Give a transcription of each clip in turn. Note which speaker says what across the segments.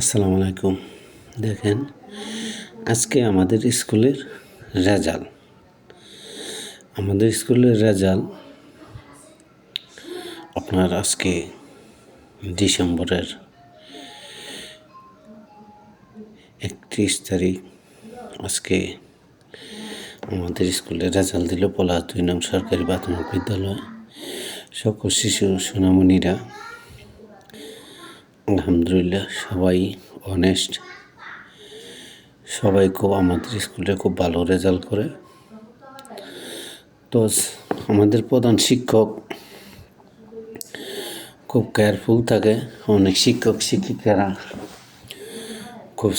Speaker 1: আসসালামু আলাইকুম। দেখেন, আজকে আমাদের স্কুলের রেজাল আমাদের স্কুলের রেজাল আপনার আজকে ডিসেম্বরের একত্রিশ তারিখ। আজকে আমাদের স্কুলে রেজাল্ট দিল পলাশ দুই নং সরকারি প্রাথমিক বিদ্যালয়। সকল শিশু সোনামণিরা আলহামদুলিল্লাহ, সবাই অনেস্ট সবাই খুব, আমাদের স্কুলে খুব ভালো রেজাল্ট করে। তো আমাদের প্রধান শিক্ষক খুব কেয়ারফুল থাকে। অনেক শিক্ষক, শিক্ষিকারা খুব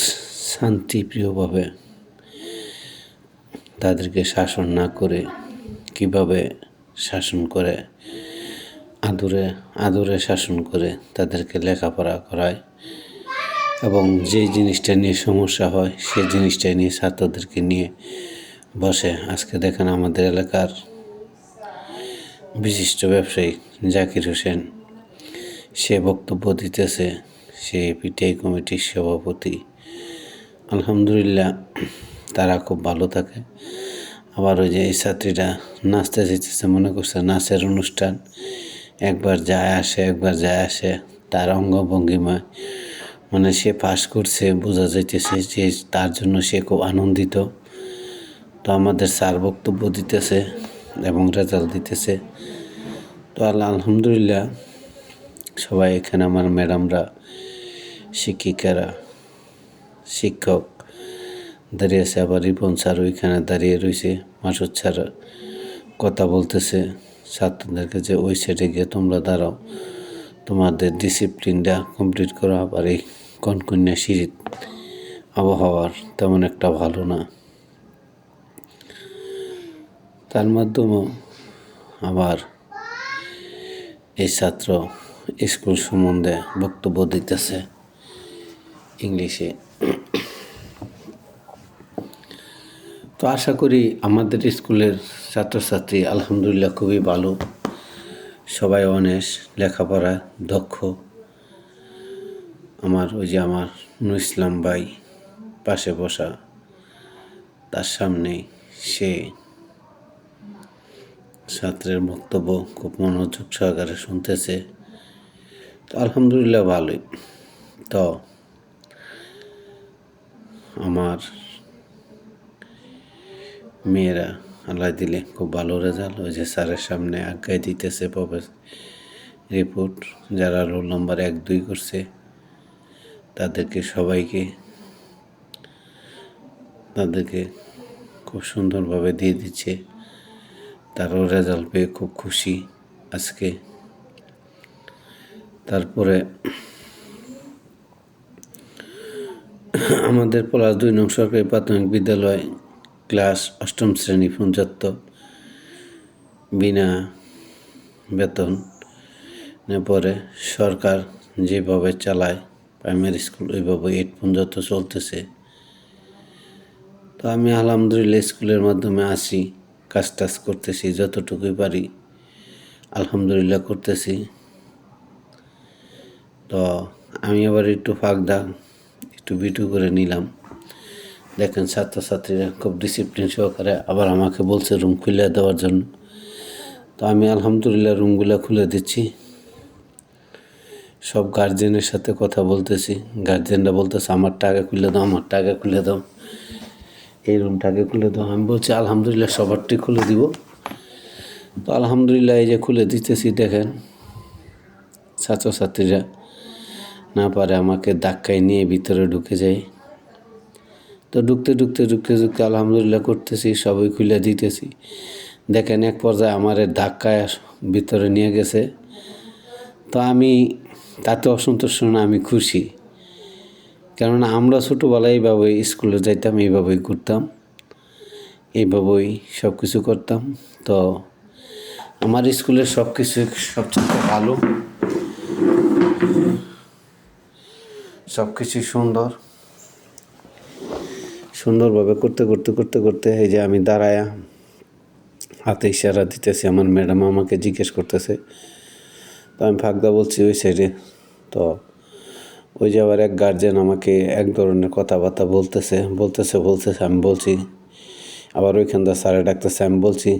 Speaker 1: শান্তিপ্রিয়ভাবে তাদেরকে শাসন না করে কীভাবে শাসন করে আদরে আদরে শাসন করে তাদেরকে লেখাপড়া করায় এবং যে জিনিসটা নিয়ে সমস্যা হয় সেই জিনিসটা নিয়ে ছাত্রদেরকে নিয়ে বসে। আজকে দেখেন আমাদের এলাকার বিশিষ্ট ব্যবসায়ী জাকির হোসেন, সে বক্তব্য দিতেছে সে পিটিআই কমিটির সভাপতি। আলহামদুলিল্লাহ, তারা খুব ভালো থাকে। আবার ওই যে এই ছাত্রীরা নাচতে যেতেছে, মনে করছে নাচের অনুষ্ঠান। একবার যায় আসে, একবার যায় আসে। তার অঙ্গভঙ্গিমায় মানে সে পাস করছে, বোঝা যাইতেছে যে তার জন্য সে খুব আনন্দিত। তো আমাদের স্যার বক্তব্য দিতেছে এবং রেজাল্ট দিতেছে। তো আল্লাহ আলহামদুলিল্লাহ, সবাই এখানে আমার ম্যাডামরা, শিক্ষিকারা, শিক্ষক দাঁড়িয়ে আছে, আবার রিপন স্যার ওইখানে দাঁড়িয়ে রয়েছে মাসুদ স্যার কথা বলতেছে। ছাত্রদেরকে যে ওই সাইডে গিয়ে তোমরা দাঁড়াও। তোমাদের ডিসিপ্লিনটা কমপ্লিট করো, আবার এই কনকন্যা শীত আবহাওয়ার তেমন একটা ভালো না। তার মাধ্যমেও আবার এই ছাত্র স্কুল সম্বন্ধে বক্তব্য দিতেছে। ইংলিশে। তো আশা করি আমাদের স্কুলের ছাত্রছাত্রী আলহামদুলিল্লাহ খুবই ভালো। সবাই অনেস লেখাপড়া দক্ষ। আমার ওই যে আমার নু ইসলাম ভাই পাশে বসা, তার সামনে সে ছাত্রের বক্তব্য খুব মনোযোগ সহকারে শুনতেছে। তো আলহামদুলিল্লাহ ভালোই। তো আমার মেয়েরা আল্লাহ দিলে খুব ভালো রেজাল্ট ওই যে স্যারের সামনে আজ্ঞায় দিতেছে রিপোর্ট যারা রোল নম্বর এক, দুই করছে, তাদেরকে সবাইকে, তাদেরকে খুব সুন্দরভাবে দিয়ে দিচ্ছে। তারও রেজাল্ট পেয়ে খুব খুশি আজকে। তারপরে আমাদের পলাশ দুই নং সরকারি প্রাথমিক বিদ্যালয় ক্লাস অষ্টম শ্রেণি পর্যন্ত বিনা বেতন পরে সরকার যেভাবে চালায় প্রাইমারি স্কুল ওইভাবে এইট পর্যন্ত চলতেছে। তো আমি আলহামদুলিল্লাহ স্কুলের মাধ্যমে আসি, কাজ টাজ করতেছি, যতটুকুই পারি আলহামদুলিল্লাহ করতেছি। তো আমি আবার একটু ফাঁক দাগ একটু বিটু করে নিলাম। দেখেন ছাত্রছাত্রীরা খুব ডিসিপ্লিন সহকারে আবার আমাকে বলছে রুম খুলে দেওয়ার জন্য। তো আমি আলহামদুলিল্লাহ রুমগুলো খুলে দিচ্ছি। সব গার্জেনের সাথে কথা বলতেছি। গার্জেনরা বলতেছে আমার টাকা খুলে দাও আমার টাকা খুলে দাও। এই রুমটাকে খুলে দাও। আমি বলছি, আলহামদুলিল্লাহ, সবারটি খুলে দিব। তো আলহামদুলিল্লাহ এই যে খুলে দিতেছি, দেখেন ছাত্রছাত্রীরা না পারে আমাকে ধাক্কায় নিয়ে ভিতরে ঢুকে যায়। তো ঢুকতে ঢুকতে ঢুকতে ঢুকতে আলহামদুলিল্লাহ করতেছি, সবই খুলে দিতেছি। দেখেন এক পর্যায়ে আমার ধাক্কায় ভিতরে নিয়ে গেছে। তো আমি তাতে অসন্তোষ না, আমি খুশি। কেননা আমরা ছোটোবেলায় এইভাবে স্কুলে যাইতাম, এইভাবেই করতাম। এইভাবেই সব কিছু করতাম। তো আমার স্কুলের সব কিছু সবচেয়ে ভালো। সব কিছুই সুন্দর। সুন্দরভাবে করতে করতে করতে করতে এই যে আমি দাঁড়ায়া হাতে ইশারা দিতেছি, আমার ম্যাডাম আমাকে জিজ্ঞেস করতেছে। তো আমি ফাঁকদা বলছি ওই সাইডে তো ওই যে আবার এক গার্জেন আমাকে এক ধরনের কথাবার্তা বলতেছে বলতেছে বলতেছে, আমি বলছি। আবার ওইখানটা স্যারে ডাকতেছে, আমি বলছি